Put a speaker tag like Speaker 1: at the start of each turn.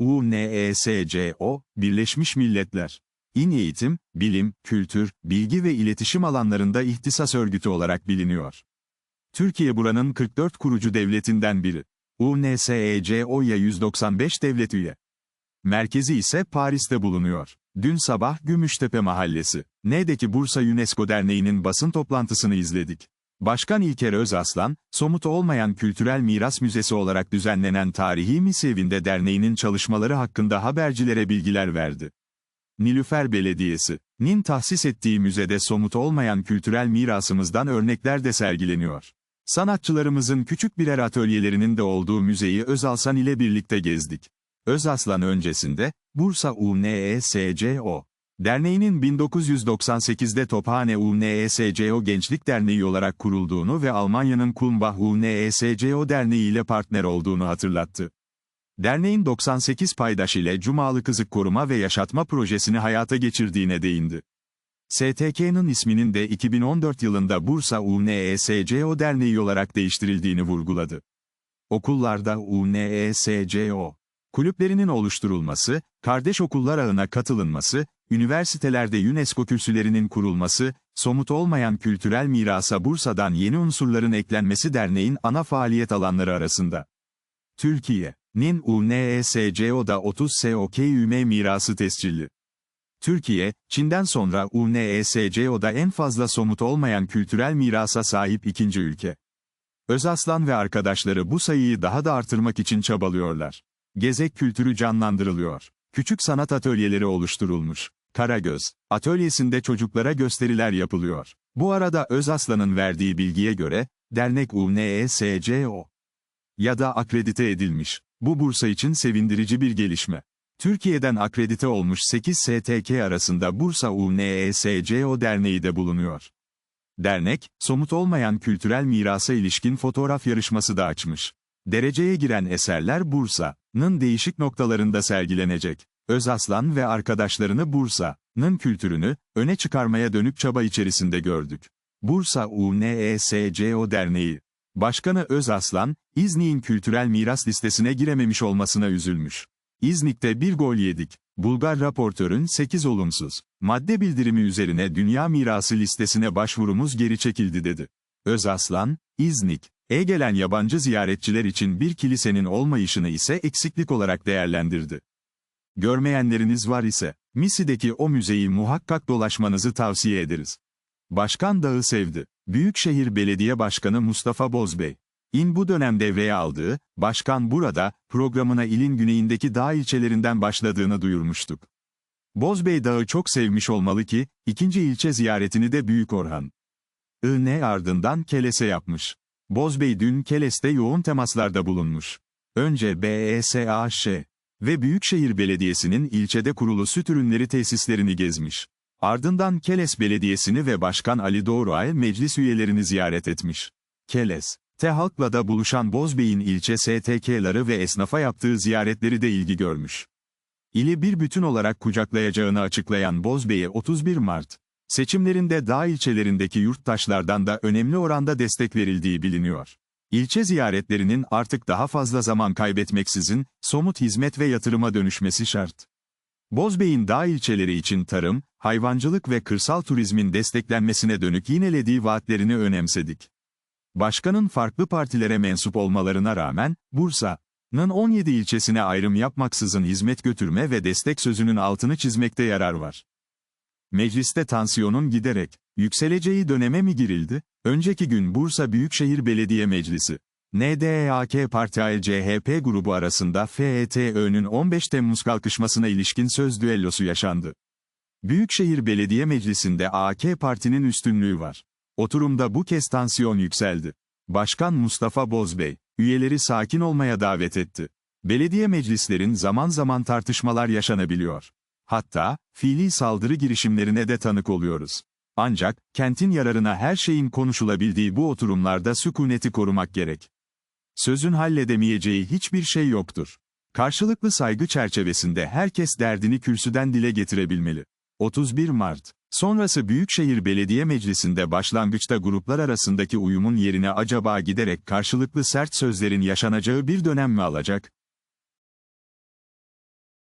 Speaker 1: UNESCO, Birleşmiş Milletler. İn eğitim, bilim, kültür, bilgi ve iletişim alanlarında ihtisas örgütü olarak biliniyor. Türkiye buranın 44 kurucu devletinden biri. UNSECO'ya 195 devlet üye. Merkezi ise Paris'te bulunuyor. Dün sabah Gümüştepe Mahallesi, N'deki Bursa UNESCO Derneği'nin basın toplantısını izledik. Başkan İlker Özaslan, somut olmayan kültürel miras müzesi olarak düzenlenen tarihi misevinde derneğinin çalışmaları hakkında habercilere bilgiler verdi. Nilüfer Belediyesi, nin tahsis ettiği müzede somut olmayan kültürel mirasımızdan örnekler de sergileniyor. Sanatçılarımızın küçük birer atölyelerinin de olduğu müzeyi Özalsan ile birlikte gezdik. Özaslan öncesinde, Bursa UNESCO, derneğinin 1998'de Tophane UNESCO Gençlik Derneği olarak kurulduğunu ve Almanya'nın Kulmbach UNESCO Derneği ile partner olduğunu hatırlattı. Derneğin 98 paydaş ile Cumalı Kızık Koruma ve Yaşatma projesini hayata geçirdiğine değindi. STK'nın isminin de 2014 yılında Bursa UNESCO Derneği olarak değiştirildiğini vurguladı. Okullarda UNESCO kulüplerinin oluşturulması, kardeş okullar ağına katılınması, üniversitelerde UNESCO kürsülerinin kurulması, somut olmayan kültürel mirasa Bursa'dan yeni unsurların eklenmesi derneğin ana faaliyet alanları arasında. Türkiye'nin UNESCO 30 SOKÜM mirası tescilli. Türkiye, Çin'den sonra UNESCO'da en fazla somut olmayan kültürel mirasa sahip ikinci ülke. Özaslan ve arkadaşları bu sayıyı daha da artırmak için çabalıyorlar. Gezek kültürü canlandırılıyor. Küçük sanat atölyeleri oluşturulmuş. Karagöz, atölyesinde çocuklara gösteriler yapılıyor. Bu arada Özaslan'ın verdiği bilgiye göre, dernek UNESCO ya da akredite edilmiş. Bu Bursa için sevindirici bir gelişme. Türkiye'den akredite olmuş 8 STK arasında Bursa UNESCO Derneği de bulunuyor. Dernek, somut olmayan kültürel mirasa ilişkin fotoğraf yarışması da açmış. Dereceye giren eserler Bursa'nın değişik noktalarında sergilenecek. Özaslan ve arkadaşlarını Bursa'nın kültürünü öne çıkarmaya dönük çaba içerisinde gördük. Bursa UNESCO Derneği Başkanı Özaslan, İznik'in kültürel miras listesine girememiş olmasına üzülmüş. İznik'te bir gol yedik. Bulgar raportörün 8 olumsuz. Madde bildirimi üzerine dünya mirası listesine başvurumuz geri çekildi dedi. Özaslan, İznik, e gelen yabancı ziyaretçiler için bir kilisenin olmayışını ise eksiklik olarak değerlendirdi. Görmeyenleriniz var ise, Misi'deki o müzeyi muhakkak dolaşmanızı tavsiye ederiz. Başkan dağı sevdi. Büyükşehir Belediye Başkanı Mustafa Bozbey. İn bu dönem devreye aldığı, Başkan burada, programına ilin güneyindeki dağ ilçelerinden başladığını duyurmuştuk. Bozbey Dağı çok sevmiş olmalı ki, ikinci ilçe ziyaretini de Büyük Orhan. I.N. ardından Keles'e yapmış. Bozbey dün Keles'te yoğun temaslarda bulunmuş. Önce BESAŞ ve Büyükşehir Belediyesi'nin ilçede kurulu süt ürünleri tesislerini gezmiş. Ardından Keles Belediyesi'ni ve Başkan Ali Doğruay meclis üyelerini ziyaret etmiş. Keles, Te halkla da buluşan Bozbey'in ilçe STK'ları ve esnafa yaptığı ziyaretleri de ilgi görmüş. İli bir bütün olarak kucaklayacağını açıklayan Bozbey'e 31 Mart, seçimlerinde dağ ilçelerindeki yurttaşlardan da önemli oranda destek verildiği biliniyor. İlçe ziyaretlerinin artık daha fazla zaman kaybetmeksizin, somut hizmet ve yatırıma dönüşmesi şart. Bozbey'in dağ ilçeleri için tarım, hayvancılık ve kırsal turizmin desteklenmesine dönük yinelediği vaatlerini önemsedik. Başkanın farklı partilere mensup olmalarına rağmen, Bursa'nın 17 ilçesine ayrım yapmaksızın hizmet götürme ve destek sözünün altını çizmekte yarar var. Mecliste tansiyonun giderek yükseleceği döneme mi girildi? Önceki gün Bursa Büyükşehir Belediye Meclisi, NDAK Parti CHP grubu arasında FETÖ'nün 15 Temmuz kalkışmasına ilişkin söz düellosu yaşandı. Büyükşehir Belediye Meclisi'nde AK Parti'nin üstünlüğü var. Oturumda bu kez tansiyon yükseldi. Başkan Mustafa Bozbey, üyeleri sakin olmaya davet etti. Belediye meclislerin zaman zaman tartışmalar yaşanabiliyor. Hatta, fiili saldırı girişimlerine de tanık oluyoruz. Ancak, kentin yararına her şeyin konuşulabildiği bu oturumlarda sükuneti korumak gerek. Sözün halledemeyeceği hiçbir şey yoktur. Karşılıklı saygı çerçevesinde herkes derdini kürsüden dile getirebilmeli. 31 Mart Sonrası Büyükşehir Belediye Meclisi'nde başlangıçta gruplar arasındaki uyumun yerine acaba giderek karşılıklı sert sözlerin yaşanacağı bir dönem mi alacak?